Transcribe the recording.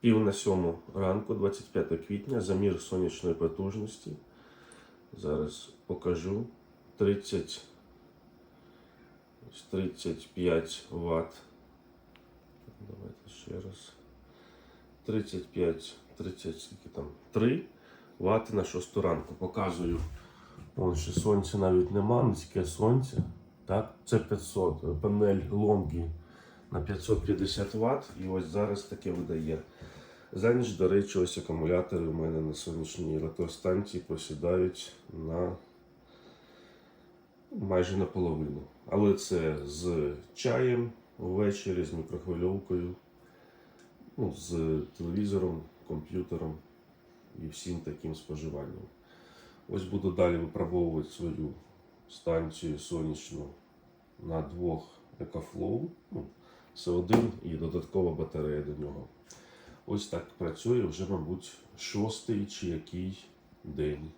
Пів на сьому ранку, 25 квітня, замір сонячної потужності. Зараз покажу 30, 35 Вт. Давайте ще раз. 35, 30, скільки там? 3 Вт на 6 ранку. Показую. Вон ще сонця навіть нема, низьке сонце. Так? Це 500. Панель Лонгі на 550 Вт. І ось зараз таке видає. За ніч, до речі, ось акумулятори у мене на сонячній електростанції посідають на майже наполовину. Але це з чаєм ввечері, з мікрохвильовкою, ну, з телевізором, комп'ютером і всім таким споживанням. Ось буду далі випробовувати свою станцію сонячну на двох екофлоу. С1 і додаткова батарея до нього. Ось так працює вже, мабуть, шостий чи який день.